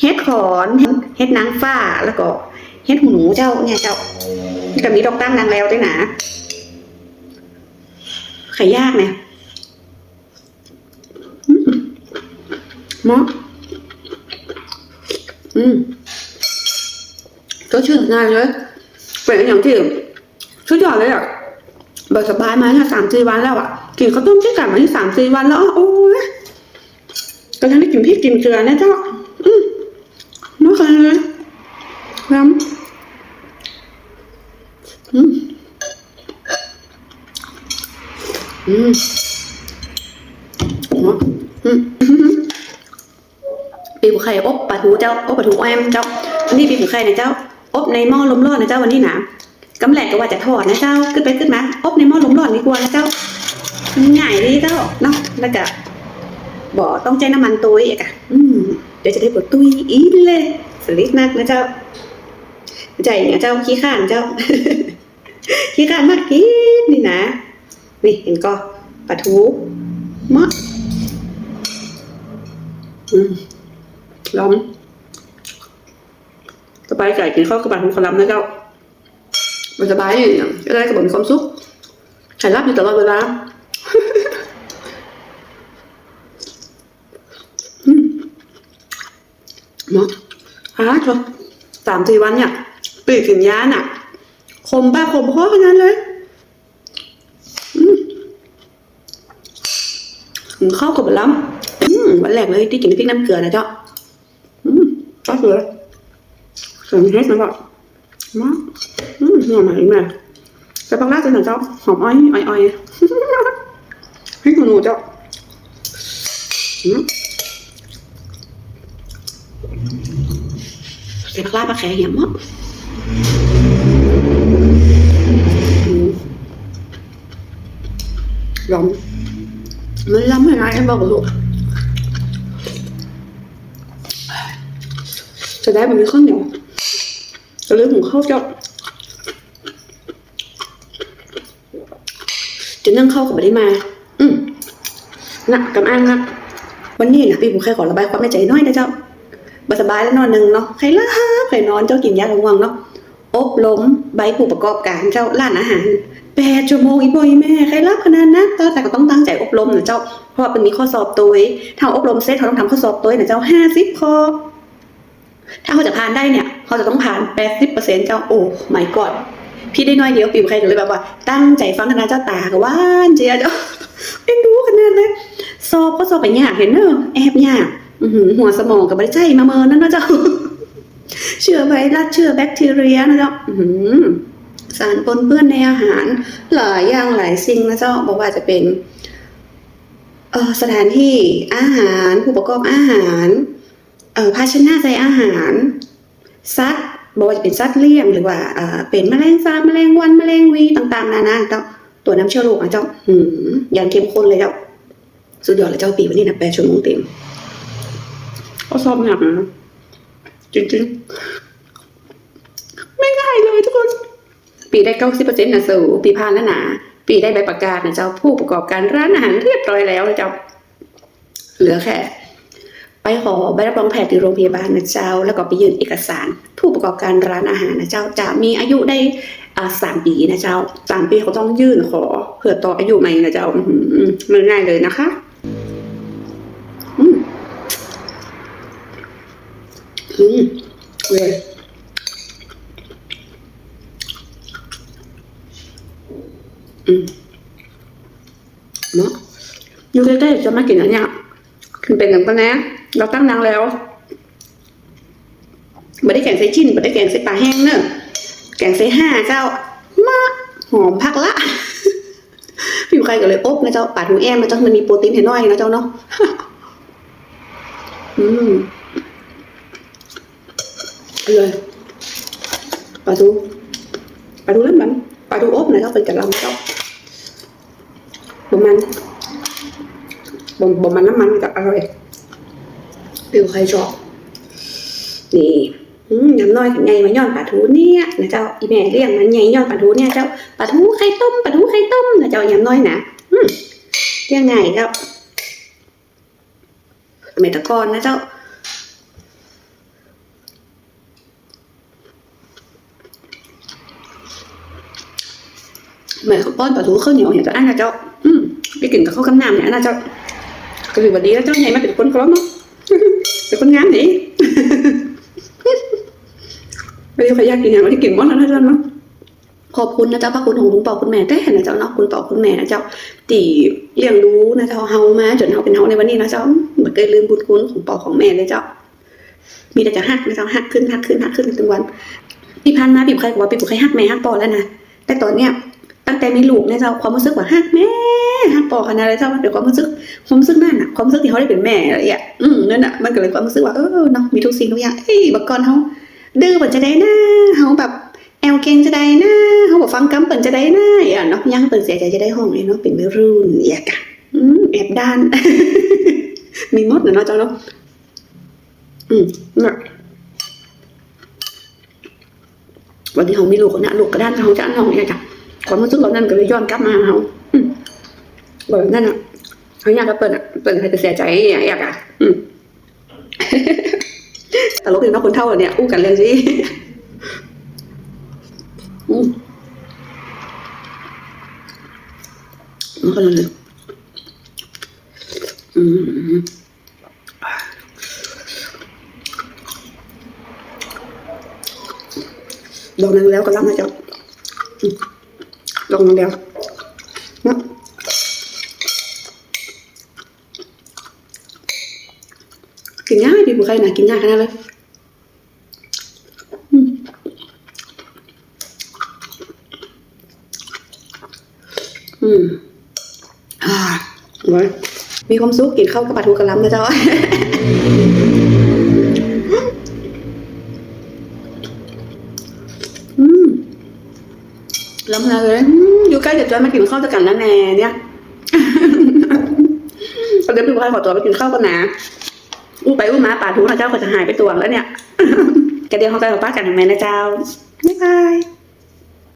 เฮ็ดขอนเฮ็ดนางฟ้าแล้วก็เฮ็ดหนูเจ้าเนี่ยเจ้าก็มีดอกตั้งนางแล้วด้วยนะไข่ยากเนี่ยอืมเหมาะอืมก็ชื่อง่ายเลยเป็นอย่างที่ชุดยอดเลยอะเบิกสบายมาเนี่ยสามสี่วันแล้วอะกินข้าวต้มที่กันมาที่สามสี่วันแล้วอะโอ้ยก็ยังได้กินพริกกินเกลือนะเจ้า เลยน้ำอืมอืมอืมปีบุไข่อบปลาทูเจ้าอบปลาทูแอมเจ้าอันนี้ปีบุไข่นะเจ้า อบในหม้อลมร้อนนะเจ้าวันนี้นะกำแหลกก็ว่าจะทอดนะเจ้าขึ้นไปขึ้นมาอบในหม้อลมร้อนดีกว่านะเจ้าง่ายดีเจ้าเนาะแล้วก็บ่ต้องใจน้ำมันตัวอีกอะอืมเดี๋ยวจะได้บทตุยอีกเลย สลิดนักนะเจ้า ใจเนี่ยเจ้าขี้ข้านเจ้า ขี้ข้านมากกินนี่นะ นี่เห็นก็ปลาทูมะอืมลองสบายใจกินข้าวกับปลาทูขาวหลำนะเจ้ามันสบายอย่างจะได้กับบมีความสุขไข่รับอยู่ตลอดเวลาเนาะ ฮะเถอะสามสี่วันเนี่ยปีกถึงยานอะ คมบ้าคมพ่อขนาดเลยอืมเข้ากับล้ำวันแรกเลยที่กินพริกน้ำเกลือนะเจ้าอืมก็คือเสริมเฮ็ดนะบอกมาอืมหอมไหมแม่จะต้องราจนหน่อยเจ้าหอมอ้อยอ้อยอ้อยพริกหนูเจ้าอืม ใส่ผักลาบมาแขยำมั้งร้อนมันล้ำให้นายเอ็มบอกลูกจะได้แบบนี้ข้าวเหนียวจะเลือกของข้าวเจ้าจะนั่งเข้ากับไม่ได้มา อืมนะกำอ้างนะวันนี้นะพี่ผมแค่ขอระบายความในใจน้อยนะเจ้า บสบายแล้วนอนหนึ่งเนาะใครล่ะใครนอนเจ้ากินยาระวังเนาะอบล้มใบผู้ประกอบการเจ้าร้านอาหารแปดชั่วโมงอีบอยแม่ใครรับขนาดนั้นแต่ก็ต้องตั้งใจอบรมนะเจ้า เพราะว่าเป็นมีข้อสอบตัวเองถ้าอบรมเสร็จเขาต้องทำข้อสอบตัวเองนะเจ้าห้าสิบข้อถ้าเขาจะผ่านได้เนี่ย เขาจะต้องผ่านแปดสิบเปอร์เซ็นต์เจ้าโอ้ไม่กอดพี่ได้น้อยเดียวปิวใครก็เลยแบบว่า ตั้งใจฟังคณะเจ้าตากว่านเจียเจ้าเอ็นดูขนาดเลยสอบก็สอบไปยากเห็นเนอะแอบยาก หัวสมองกับบริใจมาเมินนั่นนะเจ้า เชื้อไวรัสเชื้อแบคทีเรียนะเจ้าสารปนเปื้อนในอาหาร หลายอย่างหลายสิ่งนะเจ้าบอกว่าจะเป็นสถานที่อาหารผู้ประกอบอาหารเภาชนะใส่อาหารสัตว์บอกว่าจะเป็นสัตว์เลี้ยงหรือว่าเป็นแมลงสาบแมลงวันแมลงวีต่างๆนานาเจ้าตัวน้ำเชื้อโรคอะเจ้าหืมอย่างเข้มข้นเลยเจ้าสุดยอดเลยเจ้าปีวันนี้นะแปดชั่วโมงเต็ม ก็ชอบหนักนะจริงๆ ไม่ง่ายเลยทุกคน ปีได้เก้าสิบเปอร์เซ็นต์นะสูปีผ่านแล้วนะปีได้ใบประกาศนะเจ้าผู้ประกอบการร้านอาหารเรียบร้อยแล้วนะเจ้าเหลือแค่ไปขอใบรับรองแพทย์ที่โรงพยาบาลนะเจ้า แล้วก็ไปยื่นเอกสาร ผู้ประกอบการร้านอาหารนะเจ้า จะมีอายุได้อ่าสามปีนะเจ้าสามปีเขาต้องยื่นขอเผื่อต่ออายุใหม่นะเจ้าอื้อหือมันง่ายเลยนะคะ อืม อืมเลยอืมเนาะอยู่ใกล้ๆจะมากินอันเนี้ยคือเป็นอย่างปะนะ เราตั้งนางแล้วไม่ได้แกงใส่ชิ้นไม่ได้แกงใส่ปลาแห้งเนอะแกงใส่ห้าเจ้ามาหอมพักละพี่ใครก็เลยอบนะเจ้าปลาทูแอมนะเจ้ามันมีโปรตีนให้น้อยนะเจ้าเนาะอืม เลยปลาทูปลาทูเล่นมันปลาทูอบนะเจ้าเป็นกะลำเจ้าบ่มันบ่บ่มันน้ำมันกับอร่อยผิวใครชอบนี่อืมน้ำน้อยถึงไงมาย้อนปลาทูเนี่ยนะเจ้าอีแม่เรียกมันไงย้อนปลาทูเนี่ยเจ้าปลาทูไข่ต้มปลาทูไข่ต้มนะเจ้ายำน้อยนะเรียกไงเจ้าเมตะกอนนะเจ้า แม่เขาป้อนปลาทูข้าวเหนียวเห็นก็อันนะเจ้า อืมไปกินกับข้าวกำน้ำเนี่ยอันนะเจ้าก็ถือว่าดีแล้วเจ้าใหญ่มาเป็นคนกล้องเนาะเป็นคนงามนี่ไม่ได้ใครอยากกินอย่างเราที่กินหมดแล้วนะเจ้าเนาะขอบคุณนะเจ้าพระคุณของคุณปอคุณแม่แต่นะเจ้าเนาะคุณปอคุณแม่นะเจ้าตีเลี้ยงดูนะเจ้าเฮามาจนเฮาเป็นเฮาในวันนี้นะเจ้าไม่เคยลืมบุญคุณของปอของแม่เลยเจ้า มีแต่จะหักนะเจ้าหักขึ้นหักขึ้นหักขึ้นทุกวันที่ผ่านมาพี่บุคคลบอกว่าพี่บุคคลหักแม่หักปอแล้วนะแต่ตอนเนี้ย ตั้งแต่มีลูกเนี่ยเจ้าความรู้สึกว่าหักแม่หักปอขนาดเลยเจ้ามันเป็นความรู้สึกความรู้สึกนั่นน่ะความรู้สึกที่เขาได้เป็นแม่อะไรอย่างเงี้ยอืมนั่นน่ะมันก็เลยความรู้สึกว่าเออเนาะมีทุกสิ่งทุกอย่างเอ้ยบักกอนเขาดื้อเปิ่นจะได้นะเขาแบบแอลเกงจะได้นะเขาบอกฟังกำเปิ่นจะได้นะอย่างเนาะยังเปิ่นเสียใจจะได้ห้องเลยเนาะเป็นวัยรุ่นอย่างกะอืมแอบด้าน มีมดเนาะเจ้าเนาะอืมเน่ะวันที่เขามีลูกเนี่ยลูกกระด้านเขาจะอันน้องเนี่ยจ้ะ ความรู้สึกเรานั่นก็เลยย้อนกลับมาเขาบอกนั่นอะเขาอยากจะเปิดอะเปิดให้เสียใจอย่างอยากอะตลกอีกเนะคนเท่าเนี่ยอู้กันเลยสิอืมมันก็เลยอืมดอกนึงแล้วก็รับนะเจ้าอืมดอกนึงแล้วนะกินง่ายดีบุใครนะกินง่ายขนาดเลยอืมอ่าไว้มีความสุขกินข้าวกับปลาทูกระลำนะเจ้า ล้ำเลยอืมอยู่ใกล้เดี๋ยวจะมากินข้าวด้วยกันแล้วแน่เนี่ยตอนนี้พี่บุคคลขอตัวไปกินข้าวกันนะอู้ไปอู้มาป่าทูนะเจ้าก็จะหายไปตัวแล้วเนี่ยกระเดียวขากันกับป้ากันทำไมนะเจ้าบ๊ายบาย